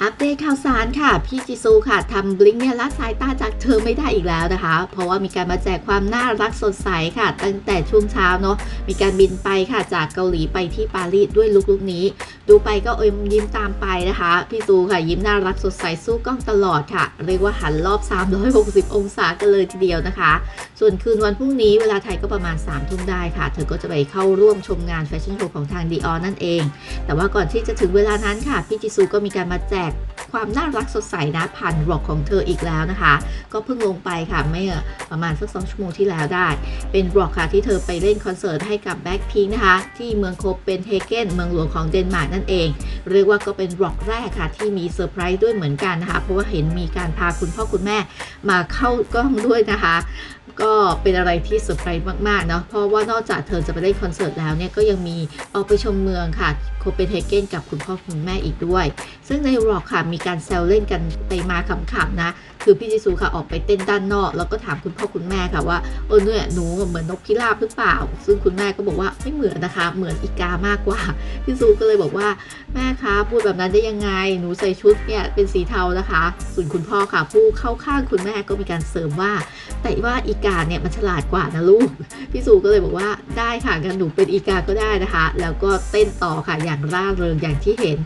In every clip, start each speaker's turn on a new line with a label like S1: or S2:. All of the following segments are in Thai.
S1: อัปเดตข่าวสารค่ะ พี่จิซูค่ะทำบลิงเนี่ยละสายตาจากเธอไม่ได้อีกแล้วนะคะ เพราะว่ามีการมาแจกความน่ารักสดใสค่ะ ตั้งแต่ช่วงเช้าเนาะมีการบินไปค่ะจากเกาหลีไปที่ปารีสด้วยลุคลุกนี้ ดูไปก็อมยิ้มตามไปนะคะ พี่ซูค่ะยิ้มน่ารักสดใสสู้กล้องตลอดค่ะ เรียกว่าหันรอบ 360 องศากันเลยทีเดียวนะคะส่วนคืนวันพรุ่งนี้เวลาไทยก็ประมาณ3ทุ่มได้ค่ะ เธอก็จะไปเข้าร่วมชมงานแฟชั่นโชว์ของทางดีออนั่นเอง แต่ว่าก่อนที่จะถึงเวลานั้นค่ะ พี่จิซูก็มีการมาแจกความน่ารักสดใสนะผ่านบล็อกของเธออีกแล้วนะคะ ก็เพิ่งลงไปค่ะไม่ประมาณสักสองชั่วโมงที่แล้วได้ เป็นบล็อกค่ะที่เธอไปเล่นคอนเสิร์ตให้กับแบ็คพิงนะคะ ที่เมืองโคเปนเฮเกนเมืองหลวงของเดนมาร์กนั่นเอง เรียกว่าก็เป็นบล็อกแรกค่ะ ที่มีเซอร์ไพรส์ด้วยเหมือนกันนะคะ เพราะว่าเห็นมีการพาคุณพ่อคุณแม่มาเข้ากล้องด้วยนะคะ ก็เป็นอะไรที่เซอร์ไพรส์มากๆเนาะเพราะว่านอกจากเธอจะไปเล่นคอนเสิร์ตแล้วเนี่ยก็ยังมีออกไปชมเมืองค่ะโคเปนเฮเกนกับคุณพ่อคุณแม่อีกด้วย ซึ่งในร็อกค่ะมีการแซวเล่นกันไปมาขำๆนะ คือพี่จิซูค่ะออกไปเต้นด้านนอก แล้วก็ถามคุณพ่อคุณแม่ค่ะว่าเออเนี่ยหนูเหมือนนกพิราบหรือเปล่า ซึ่งคุณแม่ก็บอกว่าไม่เหมือนนะคะ เหมือนอีกามากกว่าพี่ซูก็เลยบอกว่าแม่คะพูดแบบนั้นได้ยังไงหนูใส่ชุดเนี่ยเป็นสีเทานะคะ ส่วนคุณพ่อค่ะผู้เข้าข้างคุณแม่ก็มีการเสริมว่า แต่ว่าอีกาเนี่ยมันฉลาดกว่านะลูก พี่ซูก็เลยบอกว่าได้ค่ะงั้นหนูเป็นอีกาก็ได้นะคะ แล้วก็เต้นต่อค่ะอย่างร่าเริงอย่างที่เห็น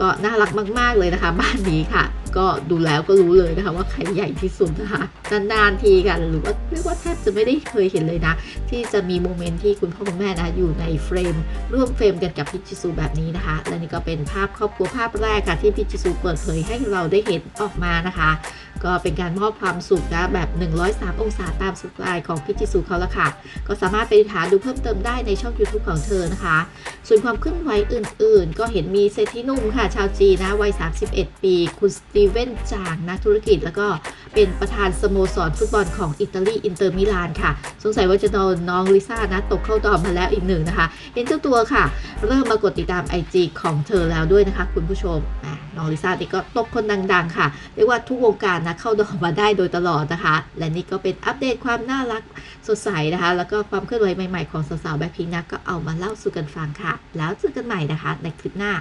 S1: ก็น่ารักมาก ๆเลยนะคะ บ้านนี้ค่ะ ก็ดูแล้วก็รู้เลยนะคะ ว่าใครใหญ่ที่สุดนะคะนานๆทีค่ะหรือว่าเรียกว่าแทบจะไม่ได้เคยเห็นเลยนะ ที่จะมีโมเมนต์ที่คุณพ่อคุณแม่นะอยู่ในเฟรม ร่วมเฟรมกันกับพี่จิซูแบบนี้นะคะ และนี่ก็เป็นภาพครอบครัวภาพแรกค่ะที่พี่จิซูเปิดเผยให้เราได้เห็นออกมานะคะ ก็เป็นการมอบความสุขนะแบบ 103 องศาตามสไตล์ของพี่จิสุเขาละค่ะ ก็สามารถไปหาดูเพิ่มเติมได้ในช่อง YouTube ของเธอนะคะ ส่วนความเคลื่อนไหวอื่นๆ ก็เห็นมีเศรษฐีหนุ่มค่ะ ชาวจีนนะวัย 31 ปี คุณสตีเวนจางนักธุรกิจ แล้วก็เป็นประธานสโมสรฟุตบอลของอิตาลีอินเตอร์มิลานค่ะ สงสัยว่าจะโดนน้องลิซ่านะตกเข้าดอมมาแล้วอีกหนึ่งนะคะ เห็นเจ้าตัวค่ะ เริ่มมากดติดตาม IG ของเธอแล้วด้วยนะคะ คุณผู้ชมน้องลิซ่านี่ก็ตกคนดังๆ ค่ะ เรียกว่าทุกวงการนะเข้าดอมมาได้โดยตลอดนะคะ และนี่ก็เป็นอัปเดตความน่ารักสดใสนะคะ แล้วก็ความเคลื่อนไหวใหม่ๆของสาวๆแบ็คพิงนะก็เอามาเล่าสู่กันฟังค่ะแล้วเจอกันใหม่นะคะในคลิปหน้า